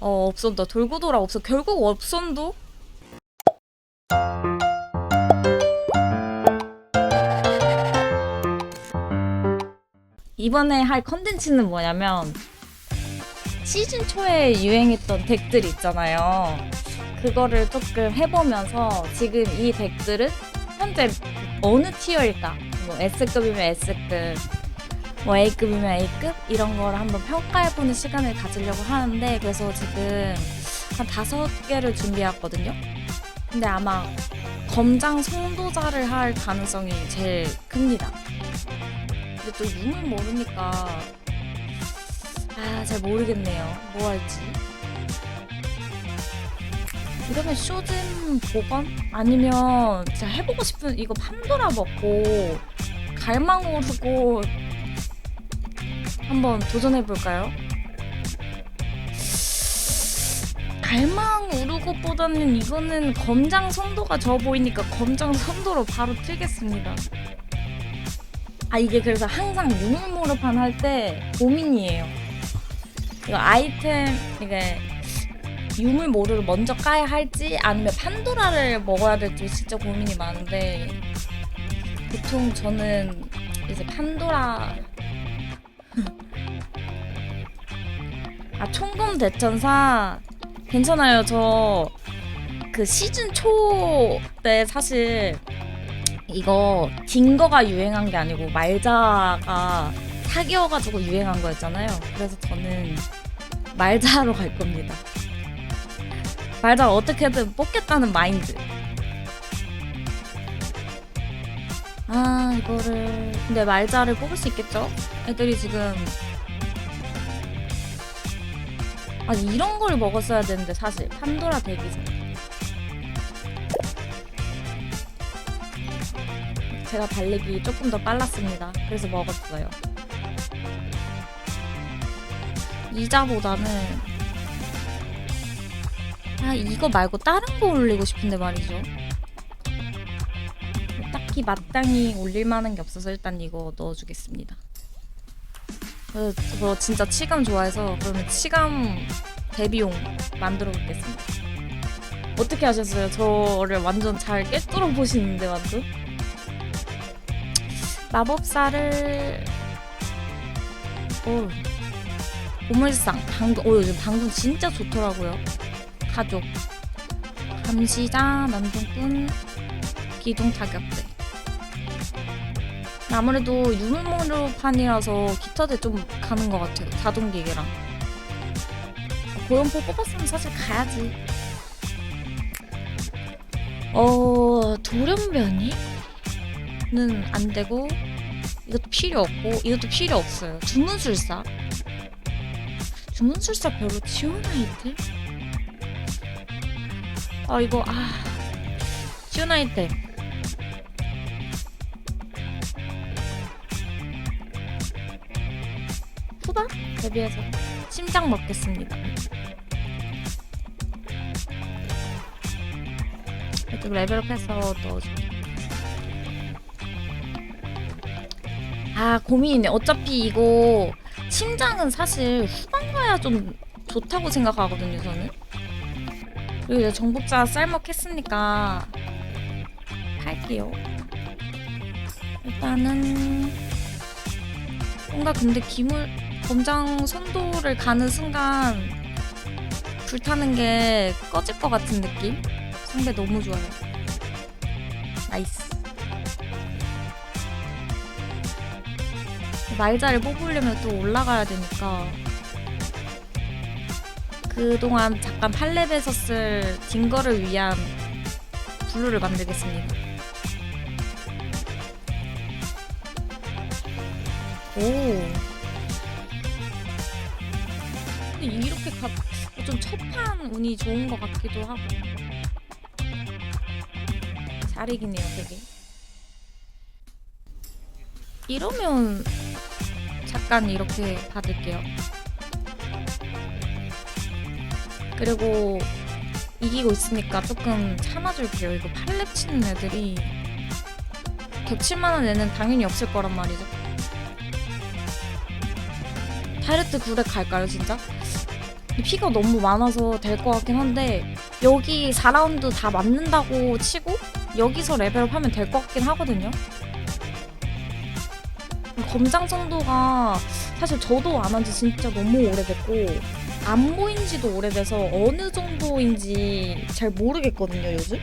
어 업선도 돌고 돌아 업선 결국 업선도 이번에 할 컨텐츠는 뭐냐면 시즌 초에 유행했던 덱들 있잖아요. 그거를 조금 해보면서 지금 이 덱들은 현재 어느 티어일까? 뭐 S급이면 S급, 뭐 A급이면 A급 이런 거를 한번 평가해보는 시간을 가지려고 하는데 그래서 지금 한 다섯 개를 준비했거든요. 근데 아마 검장 성도자를 할 가능성이 제일 큽니다. 근데 또 유물 모르니까 아 잘 모르겠네요. 뭐 할지. 이러면 쇼즘 보건 아니면 진짜 해보고 싶은 이거 판도라 먹고 갈망 오르고 한번 도전해 볼까요? 갈망 우르고보다는 이거는 검장 선도가 져 보이니까 검장 선도로 바로 틀겠습니다. 아 이게 그래서 항상 유물모르판 할 때 고민이에요. 이거 아이템 이게 유물모르를 먼저 까야 할지 아니면 판도라를 먹어야 될지 진짜 고민이 많은데 보통 저는 이제 판도라 아 총검 대천사 괜찮아요. 저 그 시즌 초 때 사실 이거 딩거가 유행한 게 아니고 말자가 사기여가지고 유행한 거였잖아요. 그래서 저는 말자로 갈 겁니다. 말자 어떻게든 뽑겠다는 마인드 아 이거를. 근데 말자를 뽑을 수 있겠죠? 애들이 지금 아니 이런 걸 먹었어야 되는데 사실. 판도라 되기 전에 제가 달리기 조금 더 빨랐습니다. 그래서 먹었어요. 이자보다는 아 이거 말고 다른 거 올리고 싶은데 말이죠 딱히 마땅히 올릴 만한 게 없어서 일단 이거 넣어주겠습니다 저, 저 진짜 치감 좋아해서 그러면 치감 대비용 만들어 보겠습니다. 어떻게 하셨어요? 저를 완전 잘 꿰뚫어 보시는데 완전 마법사를 오 보물상 방금 오 요즘 방금 진짜 좋더라고요. 가족 감시자 난동꾼 기둥 타격대 아무래도 유물모르판이라서 기타대 좀 가는 것 같아요. 자동기계랑. 고연포 뽑았으면 사실 가야지. 어, 돌연변이는 안 되고, 이것도 필요 없고, 이것도 필요 없어요. 주문술사. 주문술사 별로 지원 아이템? 아, 이거, 아. 지원 아이템. 후반 대비해서 심장 먹겠습니다. 이쪽 레벨업해서 넣어줄게. 아 고민이네. 어차피 이거 심장은 사실 후반 가야 좀 좋다고 생각하거든요. 저는. 그리고 이제 정복자 쌀먹했으니까 할게요. 일단은 뭔가 근데 기물 검장 선도를 가는 순간 불타는 게 꺼질 것 같은 느낌? 상대 너무 좋아요. 나이스. 날짜를 뽑으려면 또 올라가야 되니까 그동안 잠깐 팔렙에서 쓸 딩거를 위한 블루를 만들겠습니다. 오. 이렇게 가, 좀 첫판 운이 좋은 것 같기도 하고. 잘 이기네요, 되게. 이러면 잠깐 이렇게 받을게요. 그리고 이기고 있으니까 조금 참아줄게요. 이거 팔렙 치는 애들이 겹칠만한 애는 당연히 없을 거란 말이죠. 파이러트 굴에 갈까요, 진짜? 피가 너무 많아서 될 것 같긴 한데 여기 4라운드 다 맞는다고 치고 여기서 레벨업 하면 될 것 같긴 하거든요. 검장 정도가 사실 저도 안 한 지 진짜 너무 오래됐고 안 보인 지도 오래돼서 어느 정도인지 잘 모르겠거든요, 요즘.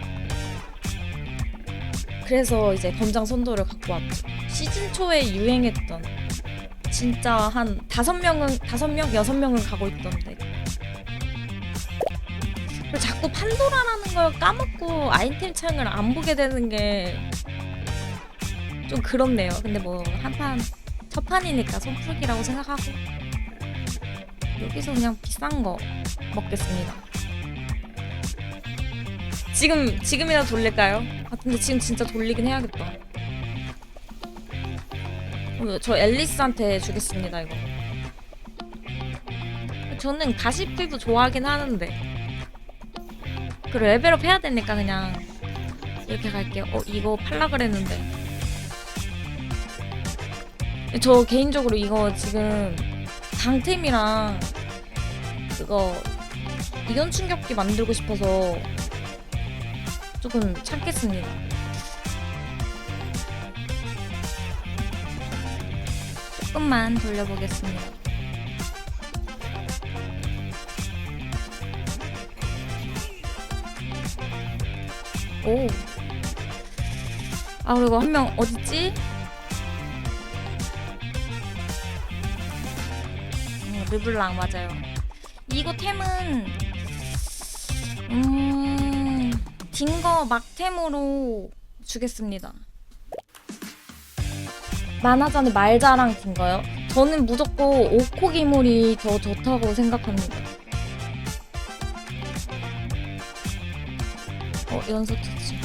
그래서 이제 검장 선도를 갖고 왔죠. 시즌 초에 유행했던 진짜 한 다섯 명은 다섯 명 여섯 명은 가고 있던데. 자꾸 판도라라는 걸 까먹고 아이템 창을 안 보게 되는 게 좀 그렇네요. 근데 뭐 한판 첫 판이니까 손풀기라고 생각하고 여기서 그냥 비싼 거 먹겠습니다. 지금 지금이나 돌릴까요? 아 근데 지금 진짜 돌리긴 해야겠다. 어, 저 앨리스한테 주겠습니다 이거. 저는 가시필도 좋아하긴 하는데 그 레벨업 해야 되니까 그냥 이렇게 갈게요. 어 이거 팔라 그랬는데 저 개인적으로 이거 지금 강템이랑 그거 이온 충격기 만들고 싶어서 조금 참겠습니다. 조금만 돌려보겠습니다. 오. 아 그리고 한 명 어딨지? 어, 르블랑 맞아요. 이거 템은 음 딩거 막템으로 주겠습니다. 만화전에 말자랑 딩거요? 저는 무조건 오코기물이 더 좋다고 생각합니다. 연속 터치.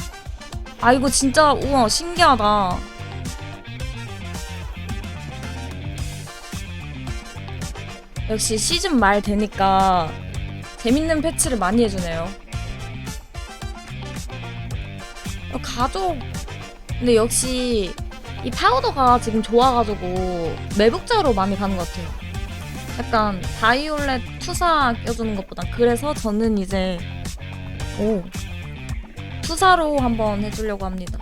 아 이거 진짜 우와 신기하다. 역시 시즌 말 되니까 재밌는 패치를 많이 해주네요. 어, 가족 근데 역시 이 파우더가 지금 좋아가지고 매북자로 많이 가는 것 같아요. 약간 바이올렛 투사 껴주는 것보다 그래서 저는 이제 오 투사로 한번 해주려고 합니다.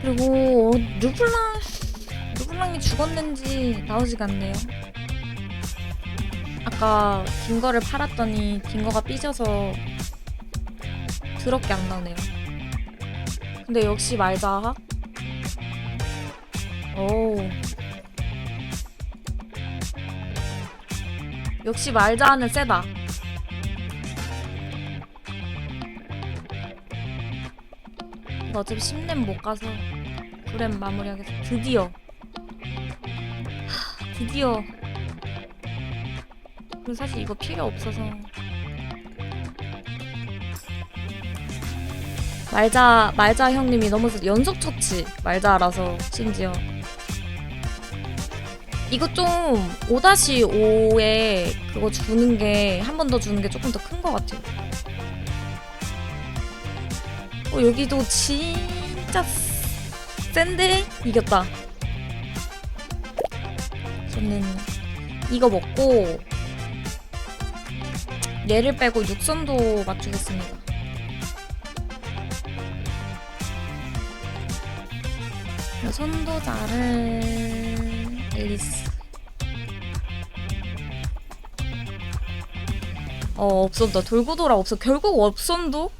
그리고 어, 르블랑 르블랑이 죽었는지 나오지가 않네요. 아까 딩거를 팔았더니 딩거가 삐져서 더럽게 안 나오네요. 근데 역시 말자학. 오. 역시 말자는 세다. 근데 어차피 10렘 못 가서 9렘 마무리하겠어. 드디어. 하, 드디어. 그리고 사실 이거 필요 없어서. 말자 말자 형님이 너무 연속 처치 말자라서 심지어 이거 좀 5-5에 그거 주는 게 한 번 더 주는 게 조금 더 큰 것 같아요. 어 여기도 진짜 센데? 이겼다. 저는 이거 먹고 얘를 빼고 육선도 맞추겠습니다. 선도자를 앨리스. 어 없선도 돌고 돌아 없어. 결국 없선도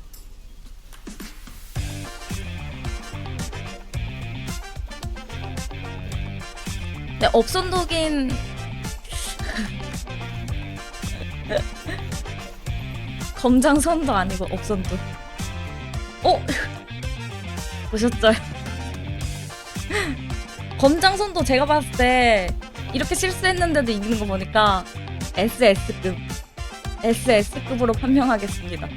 네 없선도긴 검장선도 아니고 없선도 어 보셨죠? 검장선도 제가 봤을 때 이렇게 실수했는데도 이기는 거 보니까 SS급 SS급으로 판명하겠습니다.